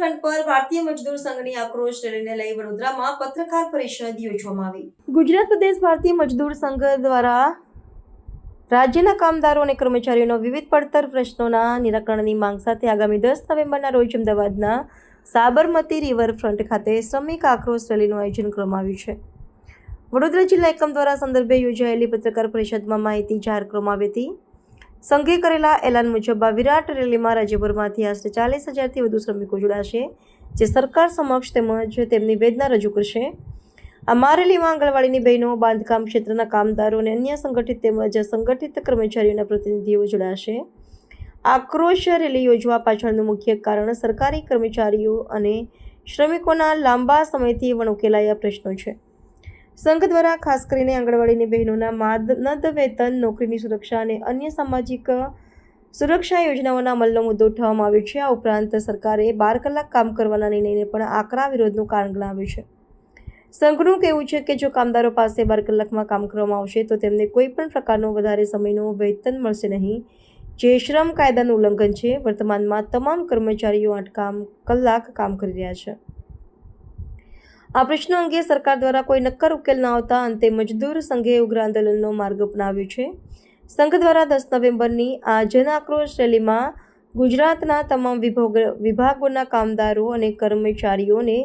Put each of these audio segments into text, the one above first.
Riverfront પર ભારતીય મજદૂર સંઘની આક્રોશ રેલીને લઈ વડોદરામાં પત્રકાર પરિષદ યોજવામાં આવી. ગુજરાત પ્રદેશ ભારતીય મજદૂર સંઘ દ્વારા રાજ્યના કામદારો અને કર્મચારીઓનો વિવિધ પડતર પ્રશ્નોના નિરાકરણની માંગ સાથે આગામી દસ નવેમ્બરના રોજ અમદાવાદના સાબરમતી રિવરફ્રન્ટ ખાતે શ્રમિક આક્રોશ રેલીનું આયોજન કરવામાં આવ્યું છે. વડોદરા જિલ્લા એકમ દ્વારા સંદર્ભે યોજાયેલી પત્રકાર પરિષદમાં માહિતી જાહેર કરવામાં આવી હતી. સંઘે કરેલા એલાન મુજબ આ વિરાટ રેલીમાં રાજ્યભરમાંથી આશરે ચાલીસ હજારથી વધુ શ્રમિકો જોડાશે, જે સરકાર સમક્ષ તેમજ તેમની વેદના રજૂ કરશે. આ રેલીમાં આંગણવાડીની બહેનો, બાંધકામ ક્ષેત્રના કામદારો અને અન્ય સંગઠિત તેમજ સંગઠિત કર્મચારીઓના પ્રતિનિધિઓ જોડાશે. આક્રોશ રેલી યોજવા પાછળનું મુખ્ય કારણ સરકારી કર્મચારીઓ અને શ્રમિકોના લાંબા સમયથી વણુકેલાયા પ્રશ્નો છે. સંઘ દ્વારા ખાસ કરીને આંગણવાડીની બહેનોના માનદ વેતન નોકરીની સુરક્ષા અને અન્ય સામાજિક સુરક્ષા યોજનાઓના અમલનો મુદ્દો ઉઠાવવામાં આવ્યો છે. આ ઉપરાંત સરકારે બાર કલાક કામ કરવાના નિર્ણયને પણ આકરા વિરોધનું કારણ ગણાવ્યું છે. સંઘનું કહેવું છે કે જો કામદારો પાસે બાર કલાકમાં કામ કરવામાં આવશે, તો તેમને કોઈ પણ પ્રકારનો વધારે સમયનું વેતન મળશે નહીં. જે શ્રમ કાયદાનું ઉલ્લંઘન છે, વર્તમાનમાં તમામ કર્મચારીઓ આઠ કામ, કલાક કામ કરી રહ્યા છે. આ પ્રશ્નો અંગે સરકાર દ્વારા કોઈ નક્કર ઉકેલ ન આવતા અંતે મજદૂર સંઘે ઉગ્ર આંદોલનનો માર્ગ અપનાવ્યો છે. સંઘ દ્વારા દસ નવેમ્બરની આ જન આક્રોશ રેલીમાં ગુજરાતના તમામ વિભોગ, વિભાગોના કામદારો અને કર્મચારીઓને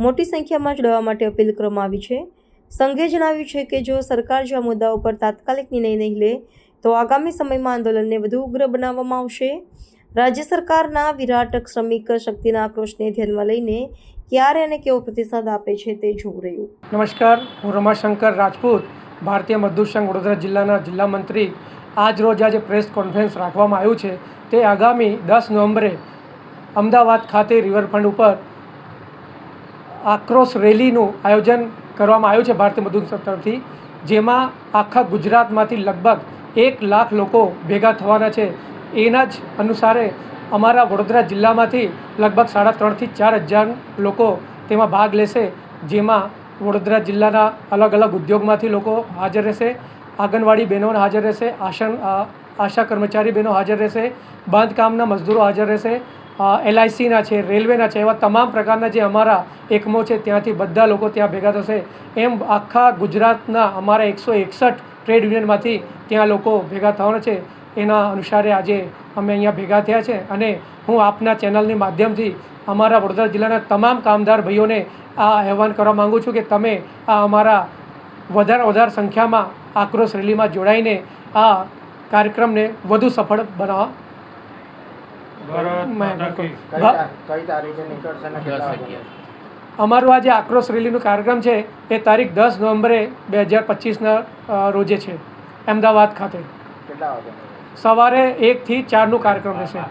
મોટી સંખ્યામાં જોડાવા માટે અપીલ કરવામાં આવી છે. સંઘે જણાવ્યું છે કે જો સરકાર જો આ મુદ્દાઓ પર તાત્કાલિક નિર્ણય નહીં લે, તો આગામી સમયમાં આંદોલનને વધુ ઉગ્ર બનાવવામાં આવશે. રાજ્ય સરકારના વિરાટ શ્રમિક શક્તિના આક્રોશને ધ્યાનમાં લઈને ક્યારે અને કેવો પ્રતિસાદ આપે છે તે જોવું રહ્યું. નમસ્કાર, હું રમાશંકર રાજપૂત, ભારતીય મજદૂર સંઘ વડોદરા જિલ્લાના જિલ્લા મંત્રી. આજ રોજ આજે પ્રેસ કોન્ફરન્સ રાખવામાં આવ્યું છે. તે આગામી દસ નવેમ્બરે અમદાવાદ ખાતે રિવરફ્રન્ટ ઉપર આક્રોશ રેલીનું આયોજન કરવામાં આવ્યું છે ભારતીય મજદૂર સંઘ તરફથી, જેમાં આખા ગુજરાતમાંથી લગભગ એક લાખ લોકો ભેગા થવાના છે. એના જ અનુસારે અમારા વડોદરા જિલ્લામાંથી લગભગ સાડા ત્રણથી ચાર હજાર લોકો તેમાં ભાગ લેશે, જેમાં વડોદરા જિલ્લાના અલગ અલગ ઉદ્યોગમાંથી લોકો હાજર રહેશે, આંગણવાડી બહેનો હાજર રહેશે, આશન આશા કર્મચારી બહેનો હાજર રહેશે, બાંધકામના મજદૂરો હાજર રહેશે એલઆઈસીના છે, રેલવેના છે, એવા તમામ પ્રકારના જે અમારા એકમો છે ત્યાંથી બધા લોકો ત્યાં ભેગા થશે. એમ આખા ગુજરાતના અમારા એકસો એકસઠ ટ્રેડ યુનિયનમાંથી ત્યાં લોકો ભેગા થવાના છે. એના અનુસારે આજે અમે અહીંયા ભેગા થયા છે અને હું આપના ચેનલની માધ્યમથી અમારા વડોદરા જિલ્લાના તમામ કામદાર ભાઈઓને આ આહવાન કરવા માગું છું કે તમે આ અમારા વધારે વધારે સંખ્યામાં આક્રોશ રેલીમાં જોડાઈને આ કાર્યક્રમને વધુ સફળ બનાવવા અમારું આ જે આક્રોશ રેલીનું કાર્યક્રમ છે. એ તારીખ દસ નવેમ્બરે બે હજાર પચીસના રોજે છે. અમદાવાદ ખાતે. કેટલા વાગે? સવારે એકથી ચારનું કાર્યક્રમ રહેશે.